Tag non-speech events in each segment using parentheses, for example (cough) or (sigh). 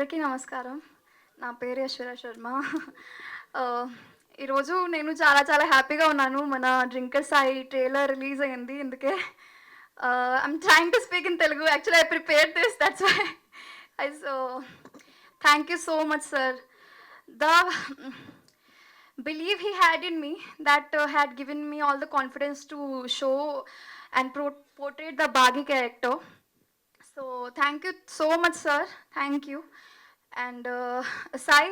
అందరికీ నమస్కారం. నా పేరు యశ్వర శర్మ. ఈరోజు నేను చాలా చాలా హ్యాపీగా ఉన్నాను. మన డ్రింకర్ సాయి ట్రైలర్ రిలీజ్ అయింది. అందుకే I'm trying to speak in Telugu actually I prepare this that's why I so thank you so much sir the believe he had in me that had given me all the confidence to show and portray the Baaghi character so thank you so much sir thank you And uh, Sai,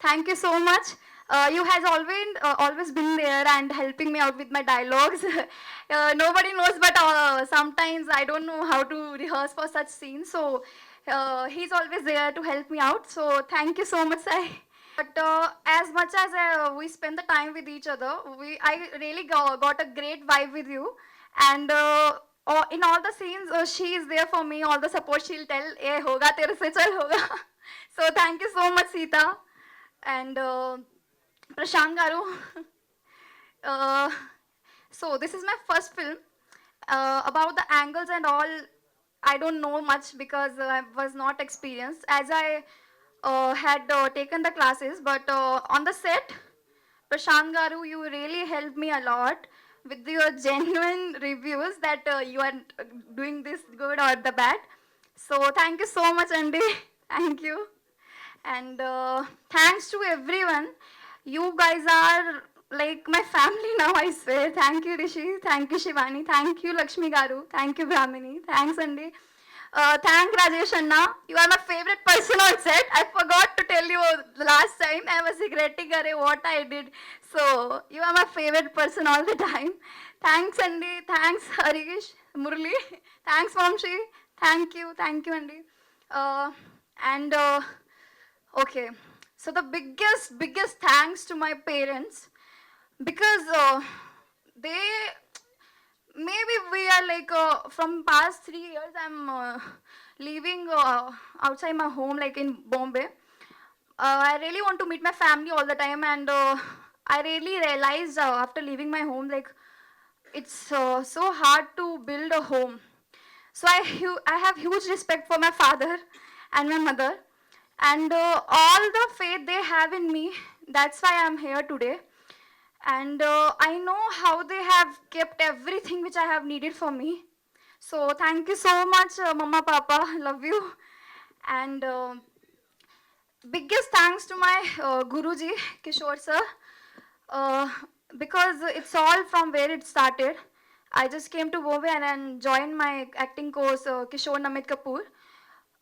thank you so much. Uh, you has always uh, always been there and helping me out with my dialogues. (laughs) uh, nobody knows, but uh, sometimes I don't know how to rehearse for such scenes. So uh, he's always there to help me out. So thank you so much, Sai. But uh, as much as uh, we spend the time with each other, we I really go- got a great vibe with you. And uh, in all the scenes, uh, she is there for me. All the support she'll tell, "Eh, hoga tere se chal hoga." (laughs) so thank you so much, Sita. And uh, Prashant Garu. (laughs) uh, so this is my first film. Uh, about the angles and all, I don't know much because I was not experienced as I uh, had uh, taken the classes. But uh, on the set, Prashant Garu, you really helped me a lot with your (laughs) genuine reviews that uh, you are doing this good or the bad. So thank you so much, Andy. (laughs) thank you. And uh, thanks to everyone. You guys are like my family now, I swear. Thank you, Rishi. Thank you, Shivani. Thank you, Lakshmi Garu. Thank you, Brahmini. Thanks, Andy. Uh, thank Rajesh Anna. You are my favorite person on set. I forgot to tell you the last time. I was regretting Are, what I did. So, you are my favorite person all the time. Thanks, Andy. Thanks, Harish, Murli. Thanks, Vamshi. Thank you. Thank you, okay, so the biggest, biggest thanks to my parents because uh, they maybe we are like uh, from past three years i'm uh, living uh, outside my home like in bombay. Uh, i really want to meet my family all the time and uh, i really realized uh, after leaving my home like it's uh, so hard to build a home. So I, hu- I have huge respect for my father and my mother and uh, all the faith they have in me that's why i'm here today and uh, I know how they have kept everything which I have needed for me. So thank you so much, uh, Mama, Papa, (laughs) love you. And uh, biggest thanks to my uh, Guruji, Kishore sir, uh, because it's all from where it started. I just came to Bombay and then joined my acting course, uh, Kishore Namit Kapoor.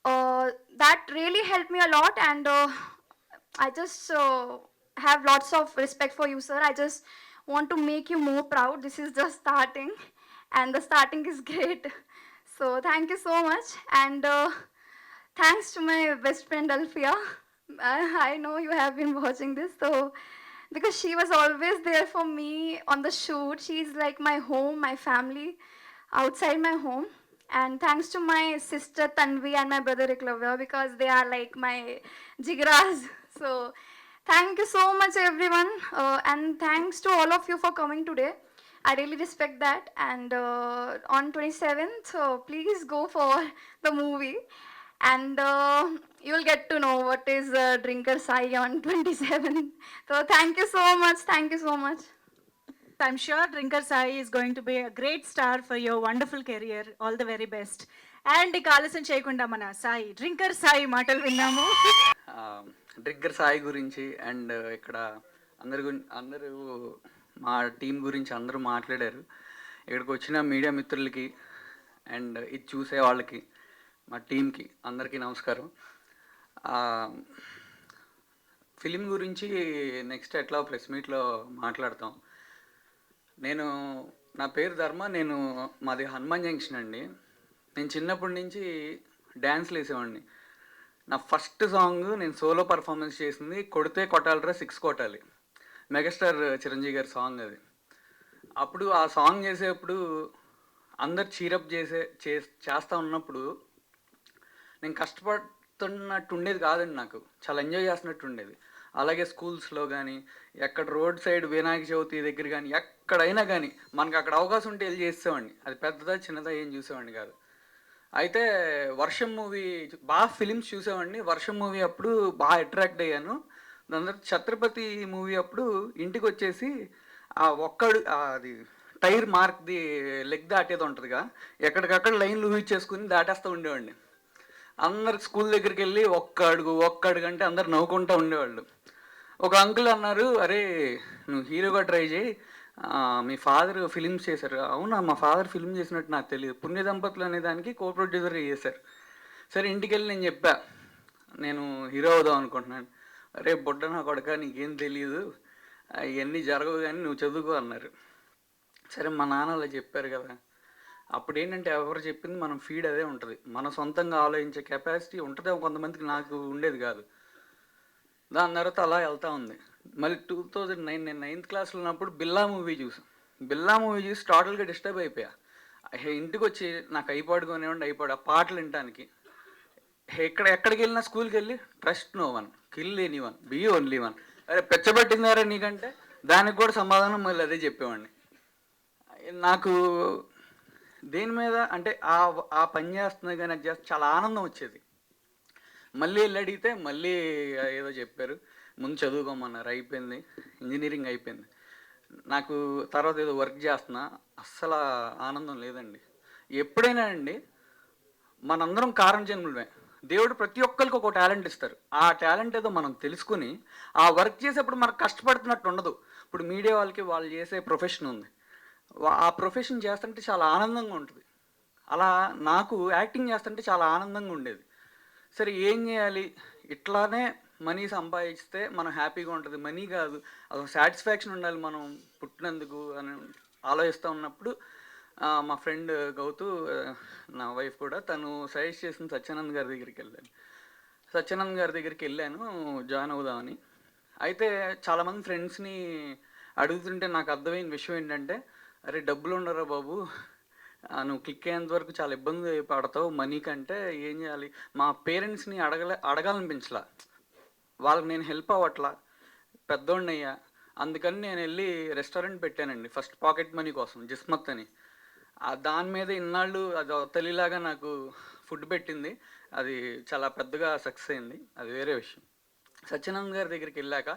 Uh, that really helped me a lot, and uh, I just uh, have lots of respect for you, sir. I just want to make you more proud. This is just (laughs) starting, and the starting is great. (laughs) So thank you so much, and uh, thanks to my best friend Alfia. (laughs) I, I know you have been watching this, so because she was always there for me on the shoot. She's like my home, my family, outside my home. And thanks to my sister Tanvi and my brother Iklavya because they are like my jigras. (laughs) So thank you so much everyone uh, and thanks to all of you for coming today. I really respect that. And uh, on 27th, so please go for (laughs) the movie and uh, you'll get to know what is uh, Drinker Sai on (laughs) 27th. So thank you so much. Thank you so much. I'm sure Drinker Sai is going to be a great star for your wonderful career. All the very best. And ఇక ఆలస్యం చేయకుండా మన Sai drinker Sai మాటలు విన్నాము drinker Sai గురించి and ఇక్కడ అందరి గురించి అందరూ మా టీం గురించి అందరూ మాట్లాడారు ఇక్కడికి వచ్చిన మీడియా మిత్రులకి అండ్ ఇది చూసే వాళ్ళకి మా టీంకి అందరికీ నమస్కారం ఫిలిం గురించి నెక్స్ట్ ఎట్లా ప్రెస్ మీట్లో మాట్లాడతాం నేను నా పేరు ధర్మ నేను మాది హనుమాన్ జంక్షన్ అండి. నేను చిన్నప్పటి నుంచి డ్యాన్స్లు వేసేవాడిని. నా ఫస్ట్ సాంగ్ నేను సోలో పర్ఫార్మెన్స్ చేసింది కొడితే కొట్టాలరా సిక్స్ కొట్టాలి. మెగాస్టార్ చిరంజీవి గారి సాంగ్ అది. అప్పుడు ఆ సాంగ్ చేసేప్పుడు అందరు చీరప్ చేసే చే చేస్తూ ఉన్నప్పుడు నేను కష్టపడుతున్నట్టు ఉండేది కాదండి నాకు. చాలా ఎంజాయ్ చేస్తున్నట్టు ఉండేది అలాగే స్కూల్స్లో కానీ ఎక్కడ రోడ్ సైడ్ వినాయక చవితి దగ్గర కానీ ఎక్కడైనా కానీ మనకు అక్కడ అవకాశం ఉంటే వెళ్ళి చేసేవాడిని. అది పెద్దదా చిన్నదా ఏం చూసేవాడిని కాదు. అయితే వర్షం మూవీ బాగా ఫిలిమ్స్ చూసేవాడిని. వర్షం మూవీ అప్పుడు బాగా అట్రాక్ట్ అయ్యాను. దాని తర్వాత ఛత్రపతి మూవీ అప్పుడు ఇంటికి వచ్చేసి ఆ ఒక్కడు అది టైర్ మార్క్ది లెగ్ దాటేది ఉంటుందిగా ఎక్కడికక్కడ లైన్లు ఊహించేసుకుని దాటేస్తూ ఉండేవాడిని. అందరు స్కూల్ దగ్గరికి వెళ్ళి ఒక్క అడుగు ఒక్క అడుగు అంటే అందరు నవ్వుకుంటూ ఉండేవాళ్ళు. ఒక అంకుల్ అన్నారు అరే నువ్వు హీరోగా ట్రై చేయి. మీ ఫాదర్ ఫిలిమ్స్ చేశారు. అవునా మా ఫాదర్ ఫిల్మ్ చేసినట్టు నాకు తెలియదు. పుణ్య దంపతులు అనే దానికి కో ప్రొడ్యూసర్ చేశారు. సరే ఇంటికి వెళ్ళి నేను చెప్పా. నేను హీరో అవుదాం అనుకుంటున్నాను. అరే బుడ్డ నా కొడక నీకేం తెలియదు ఇవన్నీ జరగవు కానీ నువ్వు చదువుకో అన్నారు. సరే మా నాన్న అలా చెప్పారు కదా. అప్పుడు ఏంటంటే ఎవరు చెప్పింది మనం ఫీడ్ అదే ఉంటుంది. మన సొంతంగా ఆలోచించే కెపాసిటీ ఉంటుంది కొంతమందికి నాకు ఉండేది కాదు. దాని తర్వాత అలా వెళ్తూ ఉంది. మళ్ళీ టూ థౌజండ్ నైన్ నేను నైన్త్ క్లాస్లో ఉన్నప్పుడు బిల్లా మూవీ చూసాను బిల్లా మూవీ చూసి టోటల్గా డిస్టర్బ్ అయిపోయా. హే, ఇంటికి వచ్చి నాకు అయిపాడు కొనివ్వండి అయిపాడు ఆ పాటలు వినడానికి ఎక్కడ ఎక్కడికి వెళ్ళినా స్కూల్కి వెళ్ళి trust no one kill anyone be only one అరే పెచ్చబట్టిందారా నీకంటే? దానికి కూడా సమాధానం మళ్ళీ అదే చెప్పేవాడిని. నాకు దేని మీద అంటే ఆ ఆ పని చేస్తున్నా కానీ అది చేస్తే చాలా ఆనందం వచ్చేది. మళ్ళీ వెళ్ళి అడిగితే మళ్ళీ ఏదో చెప్పారు. ముందు చదువుకోమన్నారు అయిపోయింది. ఇంజనీరింగ్ అయిపోయింది. నాకు తర్వాత ఏదో వర్క్ చేస్తున్నా అస్సలు ఆనందం లేదండి. ఎప్పుడైనా అండి మనందరం కారణ జన్ములమే దేవుడు ప్రతి ఒక్కరికి ఒక టాలెంట్ ఇస్తారు. ఆ టాలెంట్ ఏదో మనం తెలుసుకుని ఆ వర్క్ చేసేప్పుడు మనకు కష్టపడుతున్నట్టు ఉండదు. ఇప్పుడు మీడియా వాళ్ళకి వాళ్ళు చేసే ప్రొఫెషన్ ఉంది. ఆ ప్రొఫెషన్ చేస్తుంటే చాలా ఆనందంగా ఉంటుంది. అలా నాకు యాక్టింగ్ చేస్తుంటే చాలా ఆనందంగా ఉండేది. సరే ఏం చేయాలి? ఇట్లానే మనీ సంపాదిస్తే మనం హ్యాపీగా ఉంటుంది. మనీ కాదు అదొక సాటిస్ఫాక్షన్ ఉండాలి మనం పుట్టినందుకు అని ఆలోచిస్తూ ఉన్నప్పుడు మా ఫ్రెండ్ గౌతు నా వైఫ్ కూడా తను సజెస్ట్ చేసిన సత్యానంద్ గారి దగ్గరికి వెళ్ళాను సత్యానంద్ గారి దగ్గరికి వెళ్ళాను జాయిన్ అవుదామని. అయితే చాలామంది ఫ్రెండ్స్ని అడుగుతుంటే నాకు అర్థమైన విషయం ఏంటంటే అరే డబ్బులు ఉండరా బాబు? నువ్వు క్లిక్ అయ్యేంత వరకు చాలా ఇబ్బంది పడతావు మనీ కంటే ఏం చేయాలి? మా పేరెంట్స్ని అడగలే అడగాలనిపించలా. వాళ్ళకి నేను హెల్ప్ అవ్వట్లా? పెద్దోడినయ్యా. అందుకని నేను వెళ్ళి రెస్టారెంట్ పెట్టానండి. ఫస్ట్ పాకెట్ మనీ కోసం జిస్మత్ అని. దాని మీద ఇన్నాళ్ళు అది తెలియలాగా తల్లిలాగా నాకు ఫుడ్ పెట్టింది. అది చాలా పెద్దగా సక్సెస్ అయింది. అది వేరే విషయం. సత్యనంద్ గారి దగ్గరికి వెళ్ళాక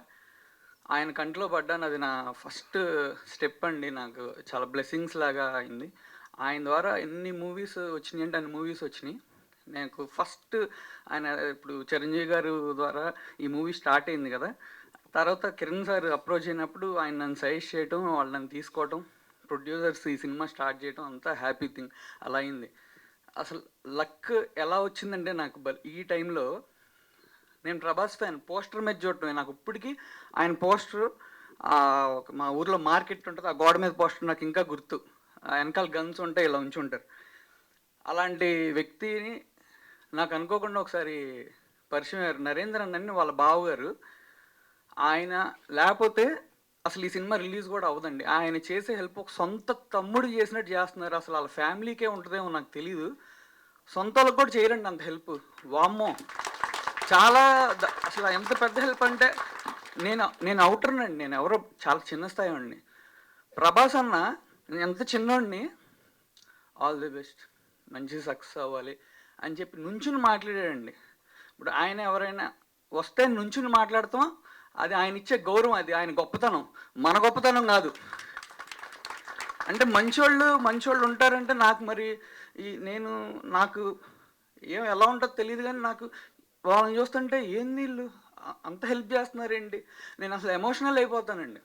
ఆయన కంట్లో పడ్డాను. అది నా ఫస్ట్ స్టెప్ అండి. నాకు చాలా బ్లెస్సింగ్స్ లాగా అయింది. ఆయన ద్వారా ఎన్ని మూవీస్ వచ్చినాయి అంటే అన్ని మూవీస్ వచ్చినాయి. నాకు ఫస్ట్ ఆయన ఇప్పుడు చిరంజీవి గారు ద్వారా ఈ మూవీ స్టార్ట్ అయింది కదా. తర్వాత కిరణ్ సార్ అప్రోచ్ అయినప్పుడు ఆయన నన్ను సజెస్ట్ చేయటం వాళ్ళు నన్ను తీసుకోవటం ప్రొడ్యూసర్స్ ఈ సినిమా స్టార్ట్ చేయటం అంతా హ్యాపీ థింగ్ అలా అయింది. అసలు లక్ ఎలా వచ్చిందంటే నాకు బ- ఈ టైంలో నేను ప్రభాస్ ఫ్యాన్ పోస్టర్ మీద చూడటం నాకు ఇప్పటికీ ఆయన పోస్టర్ ఒక మా ఊర్లో మార్కెట్ ఉంటుంది ఆ గోడ మీద పోస్టర్ నాకు ఇంకా గుర్తు. వెనకాల గన్స్ ఉంటాయి ఇలా ఉంచుంటారు అలాంటి వ్యక్తిని నాకు అనుకోకుండా ఒకసారి పరిచయం అయ్యారు. నరేంద్ర అన్నని వాళ్ళ బావగారు. ఆయన లేకపోతే అసలు ఈ సినిమా రిలీజ్ కూడా అవ్వదండి. ఆయన చేసే హెల్ప్ ఒక సొంత తమ్ముడు చేసినట్టు చేస్తున్నారు. అసలు వాళ్ళ ఫ్యామిలీకే ఉంటుందేమో నాకు తెలియదు సొంత వాళ్ళకి కూడా చేయరండి అంత హెల్ప్. వామ్మో. చాలా అసలు ఎంత పెద్ద హెల్ప్ అంటే నేను నేను అవుటర్నండి నేను ఎవరో చాలా చిన్న స్థాయి అండి ప్రభాస్ అన్న నేను ఎంత చిన్నోడిని? All the best. మంచి సక్సెస్ అవ్వాలి. అని చెప్పి నుంచుని మాట్లాడాడండి. ఇప్పుడు ఆయన ఎవరైనా వస్తే నుంచుని మాట్లాడతాం అది ఆయన ఇచ్చే గౌరవం అది ఆయన గొప్పతనం. మన గొప్పతనం కాదు. అంటే మంచోళ్ళు మంచోళ్ళు ఉంటారంటే నాకు మరి ఈ నేను నాకు ఏం ఎలా ఉంటుందో తెలియదు కానీ నాకు వాళ్ళని చూస్తుంటే ఏంది వీళ్ళు అంత హెల్ప్ చేస్తున్నారండి నేను అసలు ఎమోషనల్ అయిపోతానండి.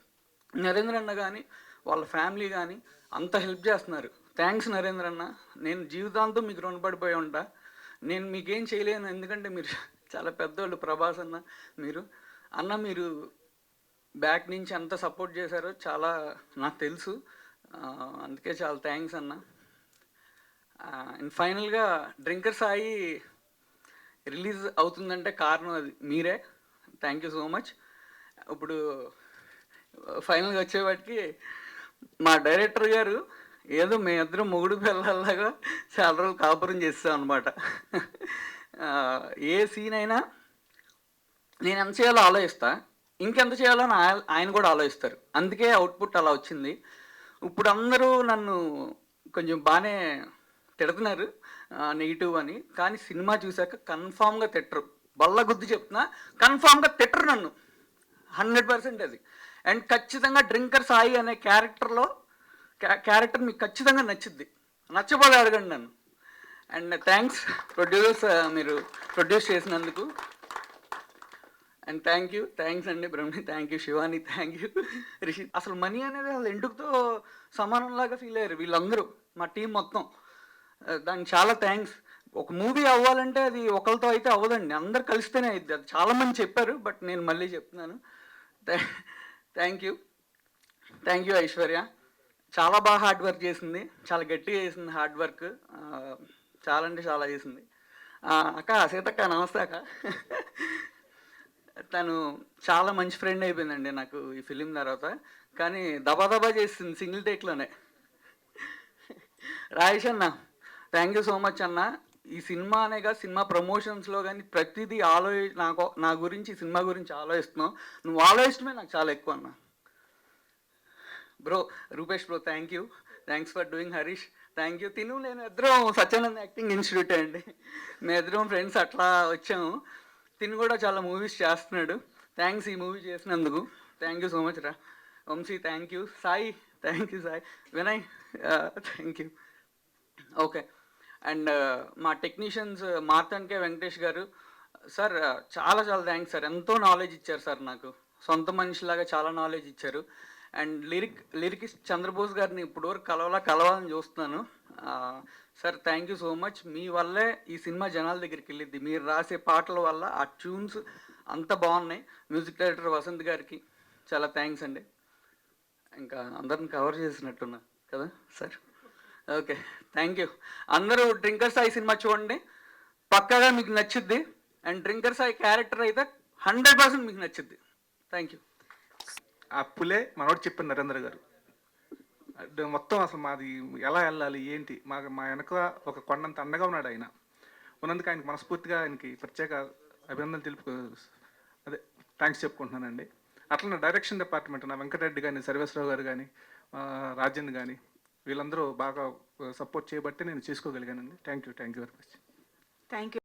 నరేంద్ర అన్న కానీ వాళ్ళ ఫ్యామిలీ కానీ అంత హెల్ప్ చేస్తున్నారు. థ్యాంక్స్ నరేంద్ర అన్న. నేను జీవితాంతం మీకు రుణపడిపోయి ఉంటా. నేను మీకేం చేయలేను ఎందుకంటే మీరు చాలా పెద్దోళ్ళు ప్రభాస్ అన్న మీరు. అన్న మీరు బ్యాక్ నుంచి ఎంత సపోర్ట్ చేశారో చాలా నాకు తెలుసు. అందుకే చాలా థ్యాంక్స్ అన్న. అండ్ ఫైనల్గా డ్రింకర్ సాయి రిలీజ్ అవుతుందంటే కారణం అది మీరే. Thank you so much. ఇప్పుడు ఫైనల్గా వచ్చేవాటికి మా డైరెక్టర్ గారు ఏదో మేమిద్దరం మొగుడు పిల్లల్లాగా చాలా రోజులు కాపురం చేస్తాం అనమాట ఏ సీన్ అయినా నేను ఎంత చేయాలో ఆలోచిస్తా. ఇంకెంత చేయాలో ఆయన కూడా ఆలోచిస్తారు. అందుకే అవుట్పుట్ అలా వచ్చింది. ఇప్పుడు అందరూ నన్ను కొంచెం బాగానే తిడుతున్నారు నెగిటివ్ అని. కానీ సినిమా చూశాక కన్ఫామ్గా తిట్టరు. బల్ల గుద్ది చెప్తున్నా కన్ఫామ్గా తిట్టరు నన్ను. హండ్రెడ్ పర్సెంట్ అది. అండ్ ఖచ్చితంగా డ్రింకర్ సాయి అనే క్యారెక్టర్లో క్యారెక్టర్ మీకు ఖచ్చితంగా నచ్చుద్ది. నచ్చబోలే అడగండి నన్ను. అండ్ థ్యాంక్స్ ప్రొడ్యూసర్స్ మీరు ప్రొడ్యూస్ చేసినందుకు. అండ్ థ్యాంక్ యూ థ్యాంక్స్ అండి Brahmi thank you Shivani thank you Rishi. అసలు మనీ అనేది అసలు ఎందుకుతో సమానంలాగా ఫీల్ అయ్యారు వీళ్ళందరూ మా టీం మొత్తం. దానికి చాలా థ్యాంక్స్. ఒక మూవీ అవ్వాలంటే అది ఒకరితో అయితే అవ్వదండి. అందరు కలిస్తేనే అయింది అది చాలా మంది చెప్పారు బట్ నేను మళ్ళీ చెప్తున్నాను. Thank you. Thank you Aishwarya. చాలా బాగా హార్డ్ వర్క్ చేసింది. చాలా గట్టిగా చేసింది హార్డ్ వర్క్ చాలా అంటే చాలా చేసింది. అక్క సీతక్క నమస్తే అక్క. తను చాలా మంచి ఫ్రెండ్ అయిపోయిందండి నాకు ఈ ఫిలిం తర్వాత. కానీ దబా దబా చేసింది సింగిల్ టేక్లోనే రాయేష్ అన్న థ్యాంక్ యూ సో మచ్ అన్న. ఈ సినిమా అనేగా సినిమా ప్రమోషన్స్లో కానీ ప్రతిదీ ఆలో నాకు నా గురించి ఈ సినిమా గురించి ఆలోచిస్తున్నావు. నువ్వు ఆలోచించడమే నాకు చాలా ఎక్కువ అన్న. Bro Rupesh bro thank you thanks for doing Harish thank you తిను నేను ఇద్దరం సత్యానంద్ యాక్టింగ్ ఇన్స్టిట్యూట్ అండి. మేము ఇద్దరం ఫ్రెండ్స్ అట్లా వచ్చాము. తిను కూడా చాలా మూవీస్ చేస్తున్నాడు. థ్యాంక్స్ ఈ మూవీ చేసినందుకు. థ్యాంక్ యూ సో మచ్ రా. Vamshi thank you Sai thank you Sai. Vinay thank you okay and మా టెక్నీషియన్స్ uh, మార్తన్కే వెంకటేష్ గారు. సార్ uh, చాలా చాలా థ్యాంక్స్ సార్. ఎంతో నాలెడ్జ్ ఇచ్చారు సార్ నాకు. సొంత మనిషిలాగా చాలా నాలెడ్జ్ ఇచ్చారు. అండ్ లిరిక్ లిరికిస్ట్ చంద్రబోస్ గారిని ఇప్పటివరకు కలవాలా కలవాలని చూస్తున్నాను. Sir thank you so much మీ వల్లే ఈ సినిమా జనాల దగ్గరికి వెళ్ళిద్ది. మీరు రాసే పాటల వల్ల ఆ ట్యూన్స్ అంత బాగున్నాయి. మ్యూజిక్ డైరెక్టర్ వసంత్ గారికి చాలా థ్యాంక్స్ అండి. ఇంకా అందరిని కవర్ చేసినట్టున్నా కదా సార్? ఓకే థ్యాంక్ యూ అందరూ డ్రింకర్ సాయి సినిమా చూడండి. పక్కాగా మీకు నచ్చుద్ది. అండ్ డ్రింకర్ సాయి క్యారెక్టర్ అయితే హండ్రెడ్ పర్సెంట్ మీకు నచ్చుద్ది. థ్యాంక్ యూ అప్పులే మనోడు చెప్పిన నరేంద్ర గారు. మొత్తం అసలు మాది ఎలా వెళ్ళాలి ఏంటి? మా మా వెనక ఒక కొండంత అండగా ఉన్నాడు ఆయన. ఉన్నందుకు ఆయనకి మనస్ఫూర్తిగా ఆయనకి ప్రత్యేక అభినందనలు తెలుపు అదే థ్యాంక్స్ చెప్పుకుంటున్నానండి. అట్లనే డైరెక్షన్ డిపార్ట్మెంట్ నా వెంకటరెడ్డి కానీ సర్వేశ్వరరావు గారు కానీ రాజన్ కానీ వీళ్ళందరూ బాగా సపోర్ట్ చేయబట్టి నేను చేసుకోగలిగానండి. Thank you thank you very much thank you